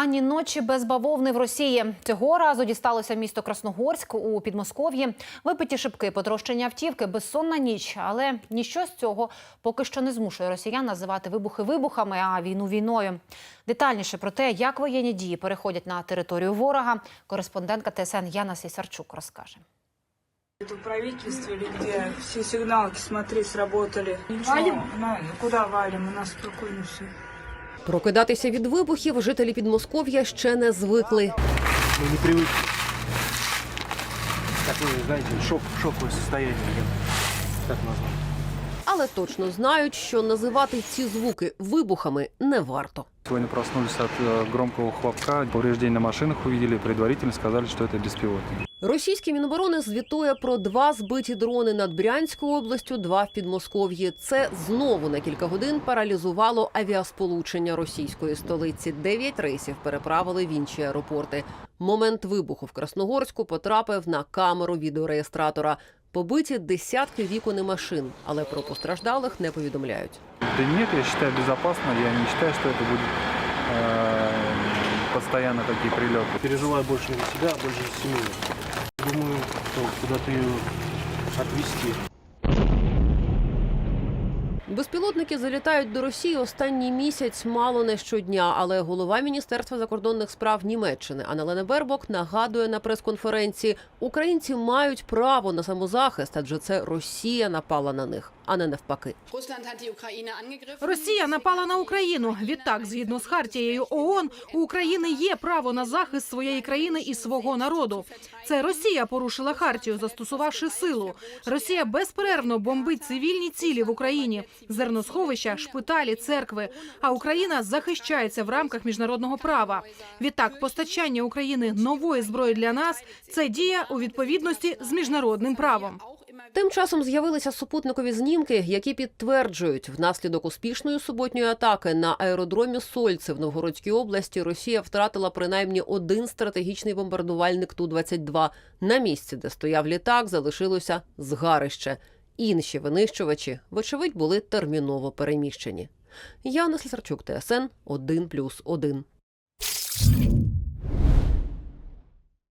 Ані ночі без бавовни в Росії. Цього разу дісталося місто Красногорськ у Підмосков'ї. Випиті шибки, потрощення автівки, безсонна ніч. Але ніщо з цього поки що не змушує росіян називати вибухи вибухами, а війну війною. Детальніше про те, як воєнні дії переходять на територію ворога, кореспондентка ТСН Яна Сісарчук розкаже. Это в правительстве или где все сигналки, смотри, сработали. Валим? куда валим? У нас спокойно все. Прокидатися від вибухів жителі Підмосков'я ще не звикли. Мы не привыкли. Такое, знаете, шок, шоковое состояние, я бы так назвал. Але точно знають, що називати ці звуки вибухами не варто. Сегодня проснулись от э, громкого хлопка, повреждения на машинах увидели, предварительно сказали, что это беспилотник. Російське міноборони звітує про два збиті дрони над Брянською областю, два в Підмосков'ї. Це знову на кілька годин паралізувало авіасполучення російської столиці. Дев'ять рейсів переправили в інші аеропорти. Момент вибуху в Красногорську потрапив на камеру відеореєстратора. Побиті десятки вікон і машин, але про постраждалих не повідомляють. Да нет, я считаю безопасно, я не считаю, что это будет э, постоянно такие прилеты. Переживаю больше не за себя, а больше за семью. Думаю, куда-то ее отвезти. Безпілотники залітають до Росії останній місяць мало не щодня. Але голова міністерства закордонних справ Німеччини Анна Бербок нагадує на прес-конференції: українці мають право на самозахист, адже це Росія напала на них, а не навпаки. Росія напала на Україну. Відтак, згідно з хартією ООН, у України є право на захист своєї країни і свого народу. Це Росія порушила хартію, застосувавши силу. Росія безперервно бомбить цивільні цілі в Україні: зерносховища, шпиталі, церкви. А Україна захищається в рамках міжнародного права. Відтак, постачання України нової зброї для нас це дія у відповідності з міжнародним правом. Тим часом з'явилися супутникові знімки, які підтверджують, внаслідок успішної суботньої атаки на аеродромі Сольце в Новгородській області Росія втратила принаймні один стратегічний бомбардувальник Ту-22. На місці, де стояв літак, залишилося згарище. Інші винищувачі, вочевидь, були терміново переміщені. Яна Слісарчук, ТСН 1+,1.